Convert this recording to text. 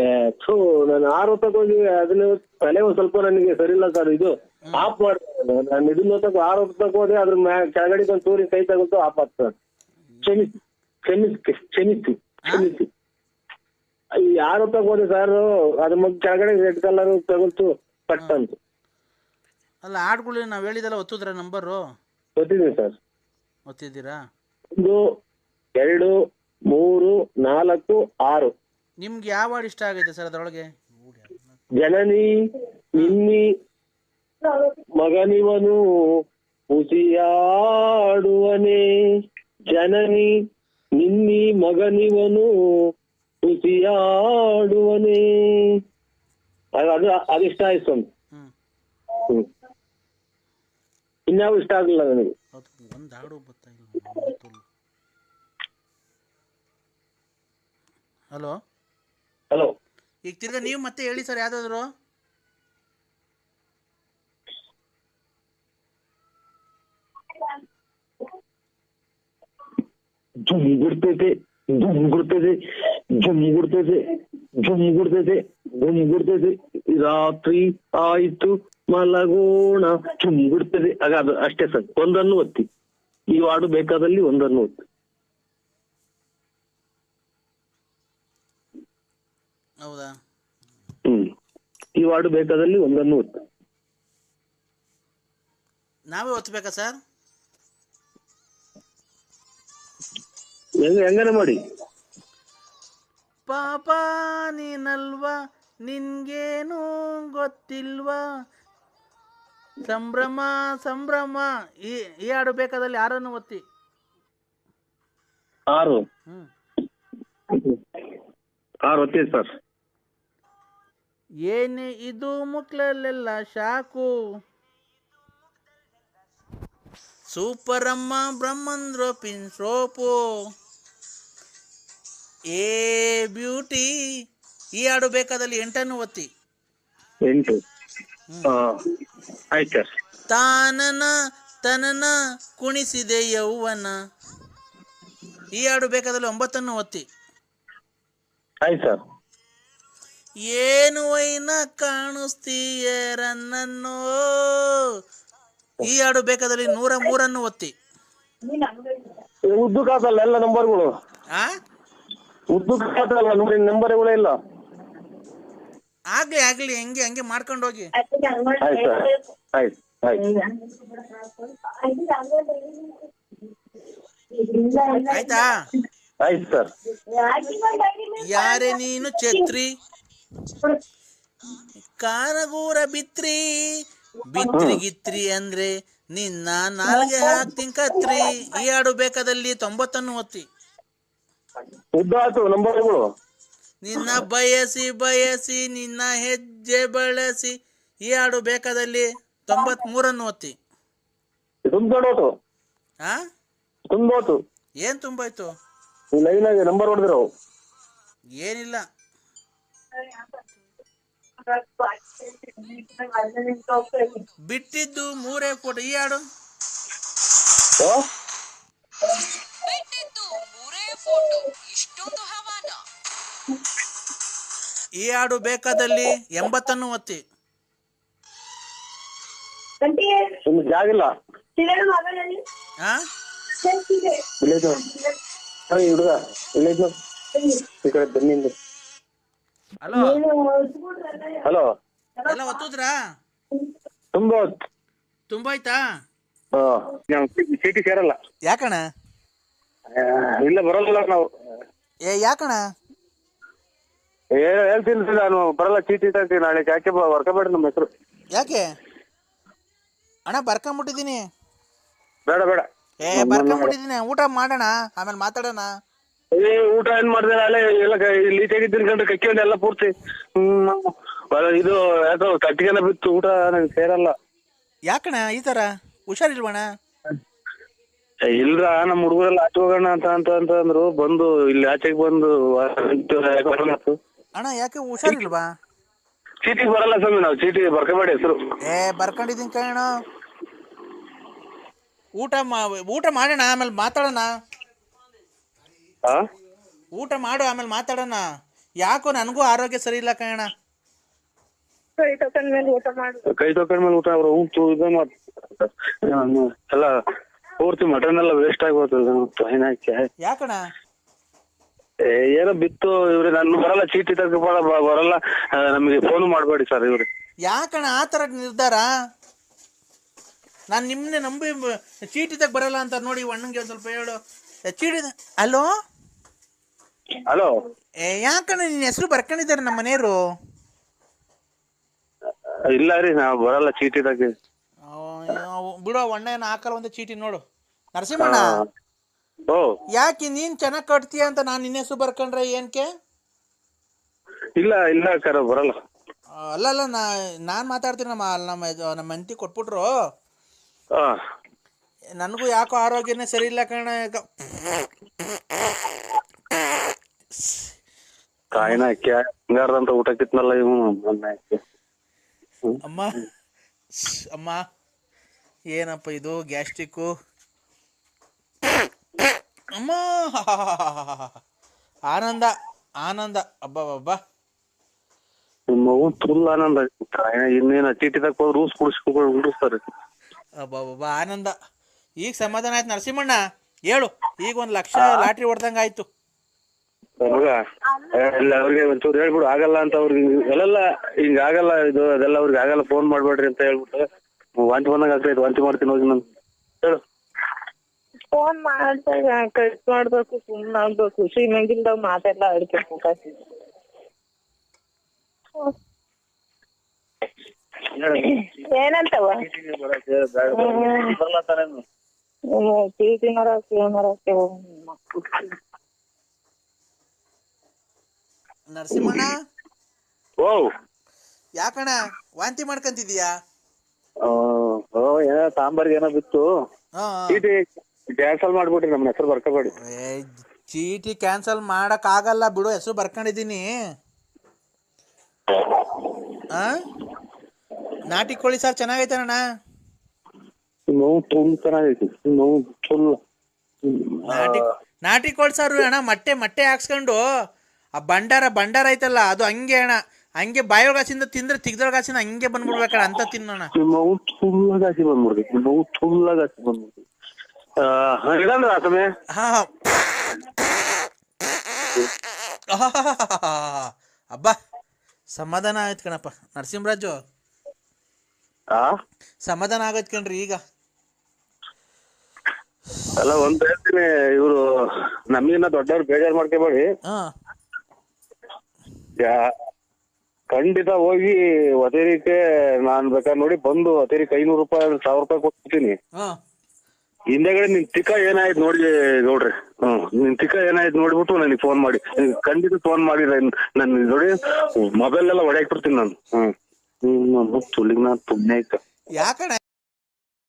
ಏ, ಥು, ನಾನು ಆರು ಹೊತ್ತಕ್ಕೆ ಹೋಗಿ ಅದನ್ನ ತಲೆ ಒಂದ್ ಸ್ವಲ್ಪ ನನಗೆ ಸರಿ ಇಲ್ಲ ಸರ್ ಇದು ಆಫ್ ಮಾಡ್ತಾರೆ ನಾನು ಇದನ್ನ ಹೊತ್ತಕ್ಕೆ ಆರು ಹೊತ್ತಕ್ಕೆ ಹೋದೆ ಅದ್ರ ಮ್ಯಾ ಕೆಳಗಡೆ ಒಂದು ತೂರಿ ಕೈ ತಗೊಂಡು ಆಫ್ ಆಗ್ತದೆ ಕ್ಷಮಿಸಿ ಕ್ಷಮಿಸಿ ಕ್ಷಮಿಸಿ. ಕ್ಷಮಿಸಿ ಆರು ಹೊತ್ತಕ್ಕೆ ಹೋದೆ ಸರ್ ಅದ್ರ ಮಗ್ ಕೆಳಗಡೆ ರೆಡ್ ಕಲರ್ ತಗೊಂಡು ಪಟ್ ಅಂತ ಅಲ್ಲ ಆಡ್ಗಳು ನಾವು ಹೇಳಿದಲ್ಲ ಒತ್ತಿದ್ರ ನಂಬರು? ಗೊತ್ತಿದ್ದೀನಿ ಸರ್. ಒತ್ತಿದ್ದೀರಾ? ಒಂದು ಎರಡು ಮೂರು ನಾಲ್ಕು ಆರು. ನಿಮ್ಗೆ ಯಾವ ಹಾಡು ಇಷ್ಟ ಆಗೈತೆ ಸರ್ ಅದರೊಳಗೆ? ಜನನಿ ನಿನ್ನಿ ಮಗನಿವನು ಉಸಿಯಾಡುವನೆ ಜನನಿ ನಿನ್ನಿ ಮಗನಿವನು ಉಸಿಯಾಡುವನೆ ಅದು ಅದು ಇಷ್ಟ ಆಯ್ತು ಸ್ವಾಮಿ. ಇನ್ಯಾವ ಇಷ್ಟ ಆಗಲಿಲ್ಲ ನನಗೆ. ಒಂದು ಹಾಡು ಹಲೋ? ಹಲೋ ಈಗ ತಿರ್ಗಾ ನೀವು ಮತ್ತೆ ಹೇಳಿ ಸರ್ ಯಾವುದಾದ್ರು? ಜುಮ್ಗುಡ್ತೈತೆ ಜುಮ್ಗುಡ್ತೈತೆ ಜುಮ್ಗುಡ್ತೈತೆ ಜುಮ್ಗುಡ್ತೈತೆ ಜುಮ್ಗುಡ್ತೈತೆ ರಾತ್ರಿ ಆಯ್ತು ಮಲಗೋಣ ಜುಮ್ಗುಡ್ತದೆ ಆಗ ಅದು ಅಷ್ಟೇ ಸರ್ ಒಂದನ್ನು ಒತ್ತಿ. ಈ ಹಾಡು ಬೇಕಾದಲ್ಲಿ ಒಂದನ್ನು ಒತ್ತಿ. ಹೌದಾ? ಹ್ಮ್. ಈ ವಾರ್ಡ್ ಬೇಕಾದಲ್ಲಿ ಒಂದನ್ನು ಒತ್ತಿ. ನಾವೇ ಒತ್ತಬೇಕಾ ಸರ್? ಹೆಂಗ ಹೆಂಗನ ಮಾಡಿ? ಪಾಪ ನೀನಲ್ವಾ? ನಿನ್ಗೇನು ಗೊತ್ತಿಲ್ವಾ? ಸಂಭ್ರಮ ಸಂಭ್ರಮ. ಈ ಈ ಹಾಡು ಬೇಕಾದಲ್ಲಿ ಯಾರನ್ನು ಒತ್ತಿ. ಆರು. ಹ್ಮ್. ಆರು ಒತ್ತಿ ಸರ್. ಏನೇ ಇದು ಮುಕ್ಳಲ್ಲೆಲ್ಲ ಶಾಕು. ಸೂಪರಮ್ಮ ಅಮ್ಮ ಬ್ರಹ್ಮಂದ್ರ ಪಿನ್ ಸೋಪು. ಏ ಬ್ಯೂಟಿ ಈ ಹಾಡು ಬೇಕಾದಲ್ಲಿ ಎಂಟನ್ನು ಒತ್ತಿ. ಎಂಟು. ಆಯ್ತು ತಾನನ ತನನ ಕುಣಿಸಿದೆ ಯೌವನ. ಈ ಹಾಡು ಬೇಕಾದಲ್ಲಿ ಒಂಬತ್ತನ್ನು ಒತ್ತಿ. ಆಯ್ತು ಸರ್. ಏನು ವೈನ ಕಾಣಿಸ್ತೀಯರನ್ನೋ ಈ ಹಾಡು ಬೇಕಾದಲ್ಲಿ ನೂರ ಮೂರನ್ನು ಒತ್ತಿ. ಉದ್ದು ಕಾಸಲ್ಲ ಎಲ್ಲ ನಂಬರ್ಗಳು. ಆ? ಉದ್ದು ಕಾಸಲ್ಲ ನೋಡಿ ನಂಬರ್ಗಳೇ ಇಲ್ಲ. ಆಗ್ಲಿ ಆಗ್ಲಿ ಹೆಂಗೆ ಹಂಗೆ ಮಾಡ್ಕೊಂಡು ಹೋಗಿ. ಆಯ್ತು ಸರ್ ಆಯ್ತು ಆಯ್ತು. ಆಯ್ತಾ? ಆಯ್ತು ಸರ್. ಯಾರೇ ನೀನು ಛತ್ರಿ? ಕಾರಗೂರ ಬಿತ್ರಿ ಬಿತ್ರಿ ಗಿತ್ರಿ ಅಂದ್ರೆ ನಿನ್ನ ನಾಲ್ಗೆ ಹಾಕ್ತೀನಿ ಕತ್ರಿ ಈ ಹಾಡು ಬೇಕಾದಲ್ಲಿ ತೊಂಬತ್ತನ್ನು ಒತ್ತಿ. ನಿನ್ನ ಬಯಸಿ ಬಯಸಿ ನಿನ್ನ ಹೆಜ್ಜೆ ಬಳಸಿ ಈ ಹಾಡು ಬೇಕಾದಲ್ಲಿ ತೊಂಬತ್ ಮೂರನ್ನು ಒತ್ತಿ ತುಂಬೋತು ಏನ್ ತುಂಬಾಯ್ತು? ಈ ಲೈನ್ ನಂಬರ್ ಹೊಡೆದಿರೋ. ಏನಿಲ್ಲ. ಬಿಟ್ಟಿದ್ದು ಮೂರೇ ಫೋಟೋ. ಈ ಹಾಡು ಬಿಟ್ಟಿದ್ದು ಮೂರೇ ಫೋಟೋ. ಇಷ್ಟೊಂದು ಹವಾನ. ಈ ಹಾಡು ಬೇಕಾದಲ್ಲಿ ಎಂಬತ್ತನ್ನು ಒತ್ತಿ. ಹುಡುಗ ಇಲ್ಲೈತು ಈ ಕಡೆ ಬೆನ್ನಿಂದ ಹಲೋ. ಹಲೋ. ಎಲ್ಲ ಒತ್ತುದ್ರಾ? ತುಂಬಾ ಆಯ್ತಾ? ಹಾ. ಚೀಟಿ ಸೇರಲ್ಲ. ಯಾಕಣ? ಆ, ಇಲ್ಲ ಬರಲ್ಲ ನಾವು. ಏ ಯಾಕಣ? ಏ ಹೇಳ್ತೀನಿ ನಾನು ಬರಲ್ಲ ಚೀಟಿ ತರ್ತೀನಿ. ನಾಳೆ ಯಾಕೆ ಬರ್ಕೋಬೇಡ ನಮ್ಮ ಹೆಸರು. ಯಾಕೆ? ಅಣ್ಣ ಬರ್ಕೊಂಬಿಟ್ಟಿದ್ದೀನಿ. ಬೇಡ ಬೇಡ. ಏ ಬರ್ಕೊಂಬಿಟ್ಟಿದ್ದೀನಿ. ಊಟ ಮಾಡೋಣ ಆಮೇಲೆ ಮಾತಾಡೋಣ. ಏ ಊಟ ಏನ್ ಮಾಡಿದೆ ಅಲ್ಲೇ ಎಲ್ಲ ಕ- ಇಲ್ಲಿ ತೆಗಿತೀನಿ ಕಂಡ್ರೆ ಕಕ್ಕಿಕೊಂಡು ಎಲ್ಲ ಪೂರ್ತಿ. ಹ್ಮ್ ಇದು ಯಾಕೋ ಕಟ್ಟಿಗೆನ ಬಿತ್ತು ಊಟ ನಂಗೆ ಸೇರಲ್ಲ. ಯಾಕಣ ಈ ತರ? ಹುಷಾರಿಲ್ವಣ ಇಲ್ರ ನಮ್ಮ ಹುಡುಗರೆಲ್ಲ ಆಚೆ ಹೋಗೋಣ ಅಂತ ಅಂತ ಅಂತ ಅಂದ್ರು. ಬಂದು ಇಲ್ಲಿ ಆಚೆಗೆ ಬಂದು. ಅಣ್ಣ ಯಾಕೆ ಹುಷಾರಿಲ್ವಾ? ಚೀಟಿ ಬರಲ್ಲ ಸ್ವಾಮಿ ನಾವು ಚೀಟಿ ಬರ್ಕೋಬೇಡಿ ಹೆಸರು. ಏ ಬರ್ಕೊಂಡಿದ್ದೀನಿ ಕಣ ಊಟ ಮಾ ಊಟ ಮಾಡೋಣ ಆಮೇಲೆ ಮಾತಾಡೋಣ. ಊಟ ಮಾಡು ಆಮೇಲೆ ಮಾತಾಡೋಣ. ಯಾಕೋ ನನಗೂ ಆರೋಗ್ಯ ಸರಿ ಇಲ್ಲ ಕಣ ಕೈ ತಕೊಂಡ್ ಮೇಲೆ ಊಟ ಮಾಡು. ಕೈ ತೊಕೊಂಡ ಮೇಲೆ ಊಟ ಅವ್ರು ಉಂಟು ಇದು ಮಾಡ್ ಎಲ್ಲ ಪೂರ್ತಿ ಮಟನ್ ಎಲ್ಲ ವೇಸ್ಟ್ ಆಗೋಗ್ತದೆ ಏನಕ್ಕೆ ಯಾಕಣ ಏ, ಏನೋ ಬಿತ್ತು ಇವ್ರಿ ನಾನು ಬರಲ್ಲ ಚೀಟಿ ತಗ ಬರಲ್ಲ. ಆ, ನಮಗೆ ಫೋನ್ ಮಾಡಬೇಡಿ ಸರ್ ಇವ್ರಿ. ಯಾಕಣ ಆ ತರ ನಿರ್ಧಾರ? ನಾನು ನಿಮ್ಮನ್ನೇ ನಂಬಿ ಚೀಟಿ ಚೀಟಿದಾಗ ಬರಲ್ಲ ಅಂತ ನೋಡಿ ಅಣ್ಣಂಗೆ ಒಂದು ಸ್ವಲ್ಪ ಹೇಳು. ಚೀಟಿ ಹಲೋ ಹಲೋ ಏ ಯಾಕಣ್ಣ ನಿನ್ನ ಹೆಸರು ಬರ್ಕೊಂಡಿದ್ದಾರೆ ನಮ್ಮ ಮನೆಯವರು? ಇಲ್ಲ ರೀ ನಾವು ಬರಲ್ಲ ಚೀಟಿ ತಗ ಬಿಡೋ ಒಣ್ಣ ಏನು ಹಾಕಲ್ಲ ಒಂದು ಚೀಟಿ ನೋಡು. ನರಸಿಂಹಣ್ಣ? ಓ ಯಾಕೆ ನೀನ್ ಚೆನ್ನಾಗ್ ಕಟ್ತೀಯ ಅಂತ ನಾನು ನಿನ್ನ ಹೆಸರು ಬರ್ಕೊಂಡ್ರೆ ಏನ್ಕೆ? ಇಲ್ಲ ಇಲ್ಲ ಕರ ಬರಲ್ಲ. ಅಲ್ಲ ಅಲ್ಲ ನಾ ನಾನು ಮಾತಾಡ್ತೀನಿ ನಮ್ಮ ನಮ್ಮ ನಮ್ಮ ಹೆಂಡತಿ ಕೊಟ್ಬಿಟ್ರು. ಹಾ. ನನಗೂ ಯಾಕೋ ಆರೋಗ್ಯನೇ ಸರಿ ಇಲ್ಲ ಕಣ. ಕಾಯಿನ ಹಂಗಾರ್ದಂತ ಊಟ ಕಿತ್ನಲ್ಲ ಇವನು. ಅಮ್ಮ ಅಮ್ಮ ಏನಪ್ಪ ಇದು ಗ್ಯಾಸ್ಟ್ರಿಕ್ಕು? ಅಮ್ಮ ಆನಂದ ಆನಂದ. ಅಬ್ಬಾ ನಿಮ್ಮ ಮಗು ಫುಲ್ ಆನಂದ. ಇನ್ನೇನು ಇನ್ನೇನ ಚೀಟಿ ರೂಲ್ಸ್ ಕುಡಿಸ್ಕೊಂಡು ರೂಸ್ ಕುಡಿಸ್ಕೊಂಡು ಅಬ್ಬಾ ಅಬ್ಬಬ್ಬಬ್ಬ ಆನಂದ. ಈಗ ಸಮಾಧಾನ ಆಯ್ತು ನರಸಿಂಹಣ್ಣ. ಹೇಳು ಈಗ ಒಂದ್ ಲಕ್ಷ ಲಾಟ್ರಿ ಹೊಡೆದಂಗ ಆಯ್ತು. ಮಗ ಏ, ಇಲ್ಲ ಅವ್ರಿಗೆ ಒಂಚೂರು ಹೇಳ್ಬಿಡು ಆಗಲ್ಲ ಅಂತ ಅವ್ರಿಗೆ ಎಲ್ಲೆಲ್ಲ ಹಿಂಗ ಆಗಲ್ಲ ಇದು ಅದೆಲ್ಲ ಅವ್ರಿಗೆ ಆಗಲ್ಲ ಫೋನ್ ಮಾಡ್ಬೇಡ್ರಿ ಅಂತ ಹೇಳ್ಬಿಟ್ಟು. ವಾಂತಿ ಬಂದಂಗ ಆಗ್ತೈತೆ ವಾಂತಿ ಮಾಡ್ತೀನಿ ಹೋಗಿ ನಾನು. ಹೇಳು. ಫೋನ್ ಮಾಡ್ದಾಗ ಕಟ್ ಮಾಡ್ಬೇಕು ಸುಮ್ನೆ ಆಗ್ಬೇಕು ಶ್ರೀಮಂಗಿಲ್ದಾಗ ಮಾತೆಲ್ಲ ಆಡ್ಬೇಕು ಏನಂತವ ಮರಕ್ಕೆ ಮರಕ್ಕೆ ನರಸಿಂಹಣ್ಣ? ಓ ಯಾಕಣ್ಣ ವಾಂತಿ ಮಾಡ್ಕೊಂತಿದೀಯಾ ಓ ಏನೋ ಸಾಂಬಾರ್ಗೆ ಏನೋ ಬಿತ್ತು. ಚೀಟಿ ಕ್ಯಾನ್ಸಲ್ ಮಾಡ್ಬಿಟ್ರಿ ನಮ್ಮ ಹೆಸರು ಬರ್ಕೋಬೇಡಿ. ಏ ಚೀಟಿ ಕ್ಯಾನ್ಸಲ್ ಮಾಡಕ್ ಆಗಲ್ಲ ಬಿಡು ಹೆಸರು ಬರ್ಕೊಂಡಿದೀನಿ ನಾಟಿ ಕೋಳಿ ಸಾರ್ ಚೆನ್ನಾಗೈತಣ್ಣ ನೋವು ತುಂಬ ನೋವು ಫುಲ್ ನಾಟಿ ನಾಟಿ ಕೋಳಿ ಸಾರು ಅಣ್ಣ ಮೊಟ್ಟೆ ಮೊಟ್ಟೆ ಹಾಕ್ಸ್ಕೊಂಡು ಆ ಭಂಡಾರ ಭಂಡಾರ ಐತಲ್ಲ ಅದು ಹಂಗೆ ಅಣ್ಣ ಹಂಗೆ ಬಾಯೊಳಗಾಸಿಂದ ತಿಂದ್ರೆ ತಿಗ್ದೊಳಗಾಸಿಂದ ಹಂಗೆ ಬಂದ್ಬಿಡ್ಬೇಕಣ ಅಂತ ತಿನ್ನೋಣ ನೋವು ಫುಲ್ಲಾಗಿ ಬಂದ್ಬಿಡ್ಬೇಕು ನೋವು ಫುಲ್ಲಾಗಿ ಬಂದ್ಬಿಡ್ಬೇಕು. ಸಮಯ? ಹಾ. ಅಬ್ಬಾ ಸಮಾಧಾನ ಆಯ್ತು ಕಣಪ್ಪ ನರಸಿಂಹರಾಜು. ಆ? ಸಮಾಧಾನ ಆಗತ್ ಕಣ್ರಿ ಈಗ. ಅಲ್ಲ ಒಂದ್ ಹೇಳ್ತೀನಿ ಇವ್ರು ನಮಗಿನ್ನ ದೊಡ್ಡವ್ರು ಬೇಜಾರ್ ಮಾಡ್ಕೋಬೇಡಿ. ಹಾ. ಯಾ- ಖಂಡಿತ ಹೋಗಿ ಒತೇರಿಕೆ ನಾನ್ ಬೇಕಾದ್ರೆ ನೋಡಿ ಬಂದು ಒತೇರಿಕೆ ಐನೂರು ರೂಪಾಯಿ ಸಾವಿರ ರೂಪಾಯಿ ಕೊಡ್ತೀನಿ ಹಾ. ಹಿಂದೆಗಡೆ ನಿನ್ ತಿಕ್ಕ ಏನಾಯ್ತು ನೋಡಿ ನೋಡ್ರಿ. ಹ್ಮ್ ನಿನ್ ತಿಕ್ಕ ಏನಾಯ್ತು ನೋಡ್ಬಿಟ್ಟು ನನಗೆ ಫೋನ್ ಮಾಡಿ. ಖಂಡಿತ ಫೋನ್ ಮಾಡಿ ನನ್ ನೋಡಿ ಮೊಬೈಲ್ ಎಲ್ಲ ಹೊಡೆಯಾಕ್ಬಿಡ್ತೀನಿ ನಾನು. ಹ್ಮ್. ಹ್ಮ್ ನಾನು ನಾ ತುಮ್ನೆ ಆಯ್ತು ಯಾಕಣ್ಣ